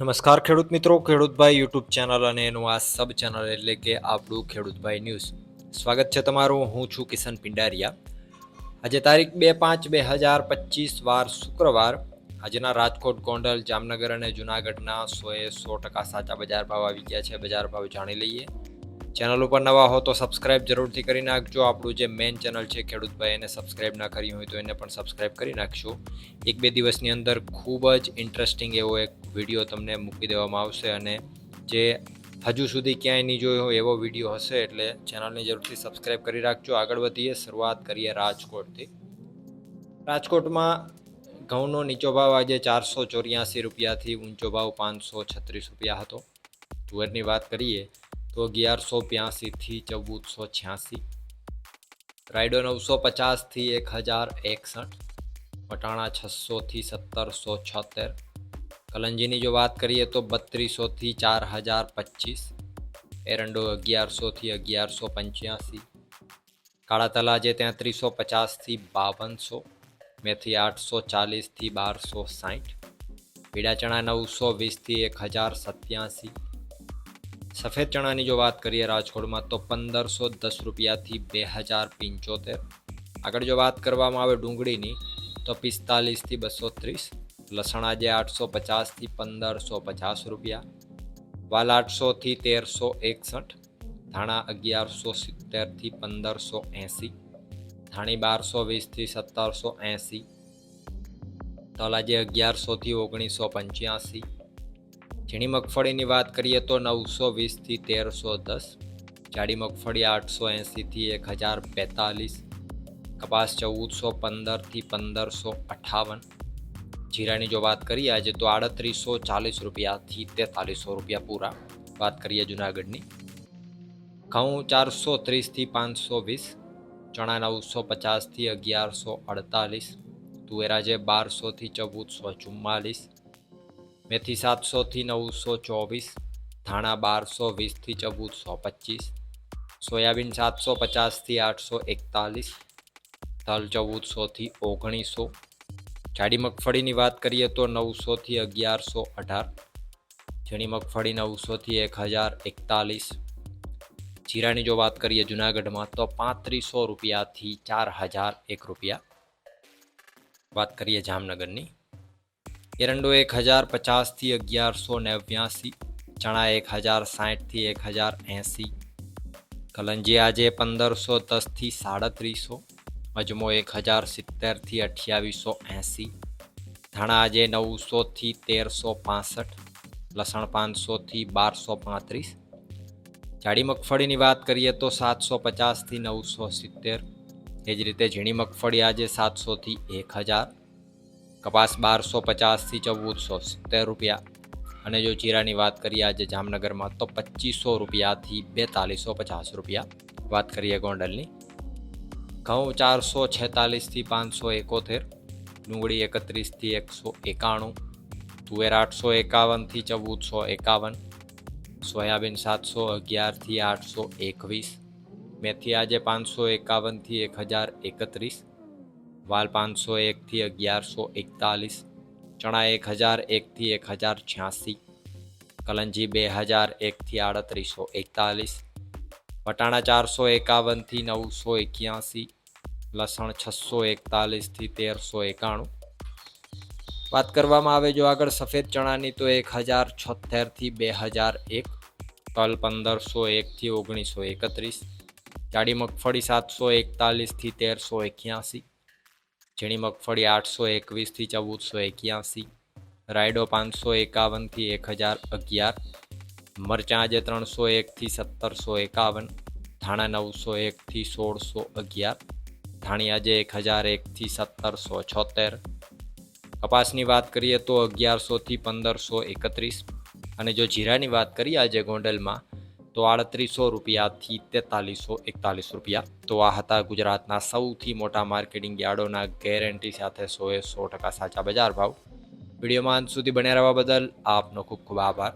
નમસ્કાર ખેડૂત મિત્રો, ખેડૂતભાઈ યુટ્યુબ ચેનલ અને એનું આ સબ ચેનલ એટલે કે આપણું ખેડૂતભાઈ ન્યૂઝ. સ્વાગત છે તમારું, હું છું કિશન પિંડારિયા. આજે તારીખ બે પાંચ બે હજાર પચીસ, વાર શુક્રવાર. આજના રાજકોટ, ગોંડલ, જામનગર અને જુનાગઢના સોએ સો ટકા સાચા બજાર ભાવ આવી ગયા છે. બજાર ભાવ જાણી લઈએ. ચેનલ ઉપર નવા હો તો સબસ્ક્રાઇબ જરૂરથી કરી નાખજો. આપણું જે મેઇન ચેનલ છે, ખેડૂતભાઈ, એને સબસ્ક્રાઇબ ના કરી હોય તો એને પણ સબસ્ક્રાઇબ કરી નાખશો. એક બે દિવસની અંદર ખૂબ જ ઇન્ટરેસ્ટિંગ એવો એક વીડિયો તમને મૂકી દેવામાં આવશે અને જે હજુ સુધી ક્યાંય નહીં જોયો હોય એવો વીડિયો હશે એટલે ચેનલને જરૂરથી સબસ્ક્રાઇબ કરી રાખજો. આગળ વધીએ, શરૂઆત કરીએ રાજકોટથી. રાજકોટમાં ઘઉંનો નીચો ભાવ આજે ચારસો ચોર્યાસી રૂપિયાથી ઊંચો ભાવ પાંચસો છત્રીસ રૂપિયા હતો. તુવેરની વાત કરીએ તો અગિયારસો બ્યાસીથી ચૌદસો છ્યાસી. રાયડો નવસો પચાસથી એક હજાર એકસઠ. પટાણા છસોથી સત્તરસો છોતેર. કલંજીની જો વાત કરીએ તો બત્રીસોથી ચાર હજાર પચીસ. એરંડો અગિયારસોથી અગિયારસો પંચ્યાસી. કાળા તલાજે તેત્રીસો પચાસથી બાવનસો. મેથી આઠસો ચાલીસથી બારસો સાઠ. પીળા ચણા નવસો વીસથી એક હજાર સત્યાસી. સફેદ ચણાની જો વાત કરીએ રાજકોટમાં, તો પંદરસો દસ રૂપિયાથી બે હજાર પંચોતેર. આગળ જો વાત કરવામાં આવે ડુંગળીની, તો પિસ્તાલીસથી બસો ત્રીસ, લસણા જે આઠસો પચાસથી પંદરસો પચાસ રૂપિયા, વાલ આઠસોથી તેરસો એકસઠ, ધાણા અગિયારસો સિત્તેરથી પંદરસો એંસી, ધાણી બારસો વીસથી સત્તરસો એંસી, તલ આજે અગિયારસોથી ઓગણીસો પંચ્યાસી ઝીણી મગફળીની વાત કરીએ તો નવસો વીસથી તેરસો દસ, જાડી મગફળી આઠસો એંસીથી એક હજાર બેતાલીસ, કપાસ ચૌદસો પંદરથી પંદરસો અઠાવન. જીરાની જો વાત કરીએ, આજે તો આડત્રીસો ચાલીસ રૂપિયાથી તેતાલીસો રૂપિયા પૂરા. વાત કરીએ જુનાગઢની. ઘઉં ચારસો ત્રીસથી પાંચસો વીસ, ચણા નવસો પચાસથી અગિયારસો અડતાલીસ તુવેરાજે બારસોથી ચૌદસો ચુમ્માલીસ મેથી સાતસોથી નવસો ચોવીસ, ધાણા બારસો વીસથી ચૌદસો પચીસ, સોયાબીન સાતસો પચાસથી આઠસો એકતાલીસ તલ ચૌદસોથી ઓગણીસો, જાડી મગફળીની વાત કરીએ તો નવસોથી અગિયારસો અઢાર, ઝીણી મગફળી નવસોથી એક હજાર એકતાલીસ, જીરાની જો વાત કરીએ જુનાગઢમાં તો પાંત્રીસો રૂપિયાથી ચાર હજાર એક રૂપિયા, વાત કરીએ જામનગરની એરંડો એક હજાર પચાસથી અગિયારસો નેવ્યાસી, ચણા એક હજાર સાઠથી એક હજાર એંસી, કલંજી આજે પંદરસો દસથી સાડત્રીસો અજમો એક હજાર સિત્તેરથી અઠ્યાવીસો એંસી, ધાણા આજે નવસોથી તેરસો પાસઠ, લસણ પાંચસોથી બારસો પાંત્રીસ. જાડી મગફળીની વાત કરીએ તો સાતસો પચાસથી નવસો સિત્તેર. એ જ રીતે ઝીણી મગફળી આજે સાતસોથી એક હજાર. કપાસ બારસો પચાસથી ચૌદસો સિત્તેર રૂપિયા. અને જો જીરાની વાત કરીએ આજે જામનગરમાં તો પચીસો રૂપિયાથી બેતાલીસો પચાસ રૂપિયા. વાત કરીએ ગોંડલની. ઘઉં ચારસો છેતાલીસથી પાંચસો એકોતેર, ડુંગળી એકત્રીસથી એકસો એકાણું, તુવેર આઠસો એકાવનથી ચૌદસો એકાવન, સોયાબીન સાતસો અગિયારથી આઠસો એકવીસ, મેથી આજે પાંચસો એકાવનથી એક હજાર એકત્રીસ વાલ પાંચસો એકથી અગિયારસો એકતાલીસ, ચણા એક હજાર એકથી એક હજાર છ્યાસી, કલંજી બે હજાર એકથી આડત્રીસો એકતાલીસ, વટાણા ચારસો એકાવનથી નવસો એક્યાસી, લસણ છસો એકતાલીસથી તેરસો એકાણું. વાત કરવામાં આવે જો આગળ સફેદ ચણાની તો એક હજાર છોતેરથી બે હજાર એક, તલ પંદરસો એકથી ઓગણીસો એકત્રીસ, જાડી મગફળી સાતસો એકતાલીસથી તેરસો એક્યાસી ઝીણી મગફળી આઠસો એકવીસથી ચૌદસો એક્યાસી, રાયડો પાંચસો એકાવનથી એક હજાર અગિયાર, મરચાં આજે ત્રણસો એકથી સત્તરસો એકાવન, ધાણા નવસો એકથી સોળસો અગિયાર, ધાણી આજે એક હજાર એકથી સત્તરસો છોતેર. કપાસની વાત કરીએ તો અગિયારસોથી પંદરસો એકત્રીસ. અને જો જીરાની વાત કરીએ આજે ગોંડલમાં તો આડત્રીસો રૂપિયાથી તેતાલીસો, એકતાલીસ રૂપિયા. તો આ હતા ગુજરાતના સૌથી મોટા માર્કેટિંગ યાર્ડોના ગેરંટી સાથે સોએ સો ટકા સાચા બજાર ભાવ. વિડીયોમાં અંત સુધી બન્યા રહેવા બદલ આપનો ખૂબ ખૂબ આભાર.